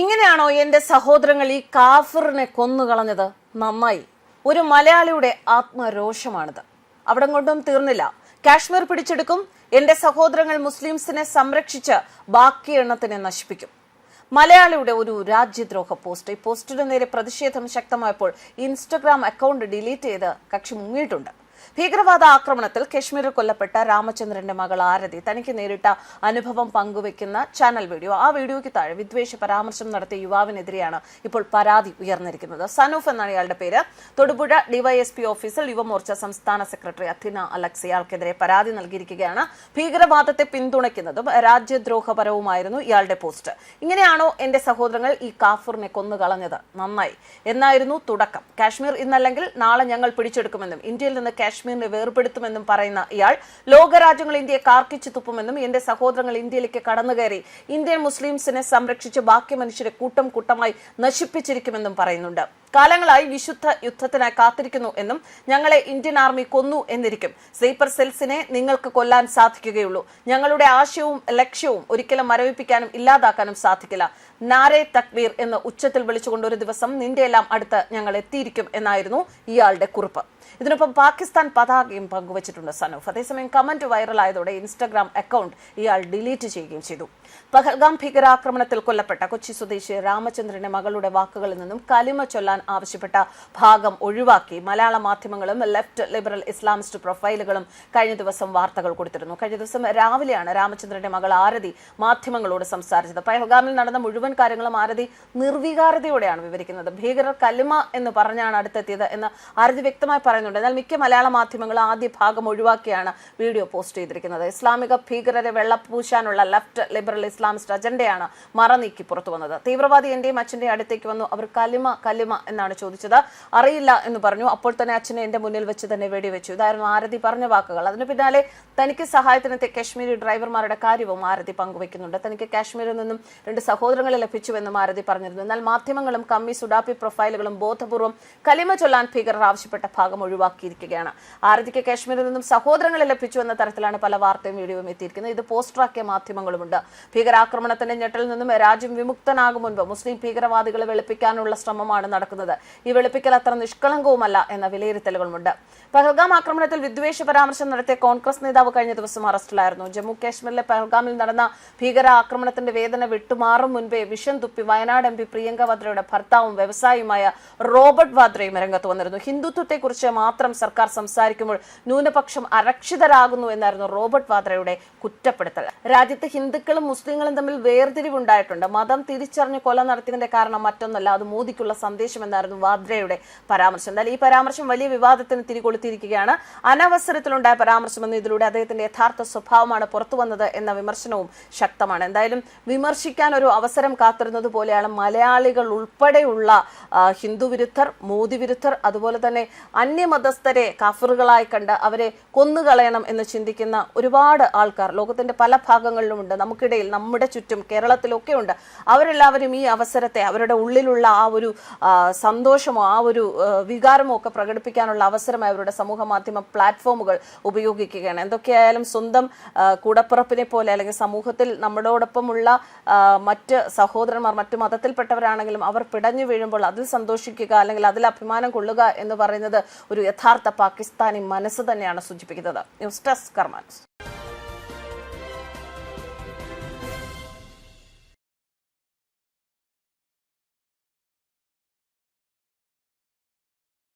ഇങ്ങനെയാണോ എന്റെ സഹോദരങ്ങൾ ഈ കാഫിറിനെ കൊന്നുകളഞ്ഞത്? നന്നായി. ഒരു മലയാളിയുടെ ആത്മരോഷമാണിത്. അവിടെ കൊണ്ടും തീർന്നില്ല. കാശ്മീർ പിടിച്ചെടുക്കും എന്റെ സഹോദരങ്ങൾ മുസ്ലിംസിനെ സംരക്ഷിച്ച് ബാക്കി എണ്ണത്തിനെ നശിപ്പിക്കും. മലയാളിയുടെ ഒരു രാജ്യദ്രോഹ പോസ്റ്റ്. ഈ പോസ്റ്റിന് നേരെ പ്രതിഷേധം ശക്തമായപ്പോൾ ഇൻസ്റ്റഗ്രാം അക്കൗണ്ട് ഡിലീറ്റ് ചെയ്ത് കക്ഷി മുങ്ങിയിട്ടുണ്ട്. ഭീകരവാദ ആക്രമണത്തിൽ കശ്മീരിൽ കൊല്ലപ്പെട്ട രാമചന്ദ്രന്റെ മകൾ ആരതി തനിക്ക് നേരിട്ട അനുഭവം പങ്കുവെക്കുന്ന ചാനൽ വീഡിയോ. ആ വീഡിയോയ്ക്ക് താഴെ വിദ്വേഷ പരാമർശം നടത്തിയ യുവാവിനെതിരെയാണ് ഇപ്പോൾ പരാതി ഉയർന്നിരിക്കുന്നത്. സനൂഫ് എന്നാണ് ഇയാളുടെ പേര്. തൊടുപുഴ ഡിവൈഎസ്പി ഓഫീസിൽ യുവമോർച്ച സംസ്ഥാന സെക്രട്ടറി അഥിന അലക്സ് ഇയാൾക്കെതിരെ പരാതി നൽകിയിരിക്കുകയാണ്. ഭീകരവാദത്തെ പിന്തുണയ്ക്കുന്നതും രാജ്യദ്രോഹപരവുമായിരുന്നു ഇയാളുടെ പോസ്റ്റ്. ഇങ്ങനെയാണോ എന്റെ സഹോദരങ്ങൾ ഈ കാഫൂറിനെ കൊന്നുകളഞ്ഞത്? നന്നായി. എന്നായിരുന്നു തുടക്കം. കാശ്മീർ ഇന്നല്ലെങ്കിൽ നാളെ ഞങ്ങൾ പിടിച്ചെടുക്കുമെന്നും ഇന്ത്യയിൽ നിന്ന് കാശ്മീരിനെ വേർപെടുത്തുമെന്നും പറയുന്ന ഇയാൾ ലോകരാജ്യങ്ങൾ ഇന്ത്യയെ കാർക്കിച്ചു തുപ്പുമെന്നും എന്റെ സഹോദരങ്ങൾ ഇന്ത്യയിലേക്ക് കടന്നുകയറി ഇന്ത്യൻ മുസ്ലിംസിനെ സംരക്ഷിച്ച് ബാക്കി മനുഷ്യരെ കൂട്ടം കൂട്ടമായി നശിപ്പിച്ചിരിക്കുമെന്നും പറയുന്നുണ്ട്. കാലങ്ങളായി വിശുദ്ധ യുദ്ധത്തിനായി കാത്തിരിക്കുന്നു എന്നും ഞങ്ങളെ ഇന്ത്യൻ ആർമി കൊന്നു എന്നിരിക്കും. സ്ലീപ്പർ സെൽസിനെ നിങ്ങൾക്ക് കൊല്ലാൻ സാധിക്കുകയുള്ളൂ. ഞങ്ങളുടെ ആശയവും ലക്ഷ്യവും ഒരിക്കലും മരവിപ്പിക്കാനും ഇല്ലാതാക്കാനും സാധിക്കില്ല. നാരെ തക്വീർ എന്ന് ഉച്ചത്തിൽ വിളിച്ചുകൊണ്ട് ഒരു ദിവസം നിന്റെ എല്ലാം അടുത്ത് ഞങ്ങൾ എത്തിയിരിക്കും എന്നായിരുന്നു ഇയാളുടെ കുറിപ്പ്. ഇതിനൊപ്പം പാകിസ്ഥാൻ പതാകയും പങ്കുവച്ചിട്ടുണ്ട് സനൂഫ്. അതേസമയം കമന്റ് വൈറലായതോടെ ഇൻസ്റ്റഗ്രാം അക്കൗണ്ട് ഇയാൾ ഡിലീറ്റ് ചെയ്യുകയും ചെയ്തു. പഹൽഗാം ഭീകരാക്രമണത്തിൽ കൊല്ലപ്പെട്ട കൊച്ചി സ്വദേശി രാമചന്ദ്രന്റെ മകളുടെ വാക്കുകളിൽ നിന്നും കലിമ ചൊല്ലാൻ ആവശ്യപ്പെട്ട ഭാഗം ഒഴിവാക്കി. മലയാള മാധ്യമങ്ങളും ലെഫ്റ്റ് ലിബറൽ ഇസ്ലാമിസ്റ്റ് പ്രൊഫൈലുകളും കഴിഞ്ഞ ദിവസം വാർത്തകൾ കൊടുത്തിരുന്നു. കഴിഞ്ഞ ദിവസം രാവിലെയാണ് രാമചന്ദ്രന്റെ മകൾ ആരതി മാധ്യമങ്ങളോട് സംസാരിച്ചത്. പഹൽഗാമിൽ നടന്ന മുഴുവൻ കാര്യങ്ങളും ആരതി നിർവികാരതയോടെയാണ് വിവരിക്കുന്നത്. ഭീകരർ കലിമ എന്ന് പറഞ്ഞാണ് അടുത്തെത്തിയത് എന്ന് ആരതി വ്യക്തമായി പറയുന്നുണ്ട്. എന്നാൽ മിക്ക മലയാള മാധ്യമങ്ങളും ആദ്യ ഭാഗം ഒഴിവാക്കിയാണ് വീഡിയോ പോസ്റ്റ് ചെയ്തിരിക്കുന്നത്. ഇസ്ലാമിക ഭീകരരെ വെള്ളപൂശാനുള്ള ലെഫ്റ്റ് ലിബറൽ ഇസ്ലാമിസ്റ്റ് അജണ്ടയാണ് മറനീക്കി പുറത്തു വന്നത്. തീവ്രവാദി എന്റെയും അച്ഛന്റെ അടുത്തേക്ക് വന്നു. അവർ കലിമ കലിമ എന്നാണ് ചോദിച്ചത്. അറിയില്ല എന്ന് പറഞ്ഞു. അപ്പോൾ തന്നെ അച്ഛനെ എന്റെ മുന്നിൽ വെച്ച് തന്നെ വെടിവെച്ചു. ഇതായിരുന്നു ആരതി പറഞ്ഞ വാക്കുകൾ. അതിന് പിന്നാലെ തനിക്ക് സഹായത്തിനെത്തിയ കാശ്മീരി ഡ്രൈവർമാരുടെ കാര്യവും ആരതി പങ്കുവെക്കുന്നുണ്ട്. തനിക്ക് കാശ്മീരിൽ നിന്നും രണ്ട് സഹോദരങ്ങളെ ലഭിച്ചുവെന്നും ആരതി പറഞ്ഞിരുന്നു. എന്നാൽ മാധ്യമങ്ങളും കമ്മി സുഡാപ്പി പ്രൊഫൈലുകളും ബോധപൂർവം കലിമ ചൊല്ലാൻ ഭീകരർ ആവശ്യപ്പെട്ട ഭാഗം ഒഴിവാക്കിയിരിക്കുകയാണ്. ആരതിക്ക് കാശ്മീരിൽ നിന്നും സഹോദരങ്ങളെ ലഭിച്ചു എന്ന തരത്തിലാണ് പല വാർത്തയും വീഡിയോയും എത്തിയിരിക്കുന്നത്. ഇത് പോസ്റ്ററാക്കിയ മാധ്യമങ്ങളുമുണ്ട്. ഭീകരാക്രമണത്തിന്റെ ഞെട്ടിൽ നിന്നും രാജ്യം വിമുക്തനാകും മുൻപ് മുസ്ലിം ഭീകരവാദികളെ വെളുപ്പിക്കാനുള്ള ശ്രമമാണ് നടക്കുന്നത്. ഈ വെളുപ്പിക്കൽ അത്ര നിഷ്കളങ്കവുമല്ല എന്ന വിലയിരുത്തലുകളുമുണ്ട്. പഹൽഗാം ആക്രമണത്തിൽ വിദ്വേഷ പരാമർശം നടത്തിയ കോൺഗ്രസ് നേതാവ് കഴിഞ്ഞ ദിവസം അറസ്റ്റിലായിരുന്നു. ജമ്മു കാശ്മീരിലെ പഹൽഗാമിൽ നടന്ന ഭീകരാക്രമണത്തിന്റെ വേദന വിട്ടുമാറും മുൻപേ വിഷം തുപ്പി വയനാട് എം പി പ്രിയങ്ക വാദ്രയുടെ ഭർത്താവും വ്യവസായിയുമായ റോബർട്ട് വാദ്രയും രംഗത്ത് വന്നിരുന്നു. ഹിന്ദുത്വത്തെക്കുറിച്ച് മാത്രം സർക്കാർ സംസാരിക്കുമ്പോൾ ന്യൂനപക്ഷം അരക്ഷിതരാകുന്നു എന്നായിരുന്നു റോബർട്ട് വാദ്രയുടെ കുറ്റപ്പെടുത്തൽ. രാജ്യത്ത് ഹിന്ദുക്കളും മുസ്ലിങ്ങളും തമ്മിൽ വേർതിരിവുണ്ടായിട്ടുണ്ട്. മതം തിരിച്ചറിഞ്ഞ് കൊല നടത്തിയതിന്റെ കാരണം മറ്റൊന്നല്ല അത് മോദിക്കുള്ള സന്ദേശം എന്നായിരുന്നു വാദ്രയുടെ പരാമർശം. എന്നാൽ ഈ പരാമർശം വലിയ വിവാദത്തിന് തിരികൊളുത്തിയിരിക്കുകയാണ്. അനവസരത്തിലുണ്ടായ പരാമർശമെന്ന് ഇതിലൂടെ അദ്ദേഹത്തിന്റെ യഥാർത്ഥ സ്വഭാവമാണ് പുറത്തു വന്നത് എന്ന വിമർശനവും ശക്തമാണ്. എന്തായാലും വിമർശിക്കാൻ ഒരു അവസരം കാത്തിരുന്നത് പോലെയാണ് മലയാളികൾ ഉൾപ്പെടെയുള്ള ഹിന്ദു വിരുദ്ധർ മോദി വിരുദ്ധർ അതുപോലെ തന്നെ അന്യമതസ്ഥരെ കാഫറുകളായി കണ്ട് അവരെ കൊന്നുകളയണം എന്ന് ചിന്തിക്കുന്ന ഒരുപാട് ആൾക്കാർ ലോകത്തിന്റെ പല ഭാഗങ്ങളിലുമുണ്ട് നമുക്കിടയിൽ നമ്മുടെ ചുറ്റും കേരളത്തിലൊക്കെ ഉണ്ട്. അവരെല്ലാവരും ഈ അവസരത്തെ അവരുടെ ഉള്ളിലുള്ള ആ ഒരു സന്തോഷമോ ആ ഒരു വികാരമോ ഒക്കെ പ്രകടിപ്പിക്കാനുള്ള അവസരമായി അവരുടെ സമൂഹ മാധ്യമ പ്ലാറ്റ്ഫോമുകൾ ഉപയോഗിക്കുകയാണ്. എന്തൊക്കെയായാലും സ്വന്തം കൂടപ്പുറപ്പിനെ പോലെ അല്ലെങ്കിൽ സമൂഹത്തിൽ നമ്മളോടൊപ്പമുള്ള മറ്റ് സഹോദരന്മാർ മറ്റു മതത്തിൽപ്പെട്ടവരാണെങ്കിലും അവർ പിടഞ്ഞു വീഴുമ്പോൾ അതിൽ സന്തോഷിക്കുക അല്ലെങ്കിൽ അതിൽ അഭിമാനം കൊള്ളുക എന്ന് പറയുന്നത് ഒരു യഥാർത്ഥ പാകിസ്ഥാനി മനസ്സ് തന്നെയാണ് സൂചിപ്പിക്കുന്നത്. News desk കർമാൻസ്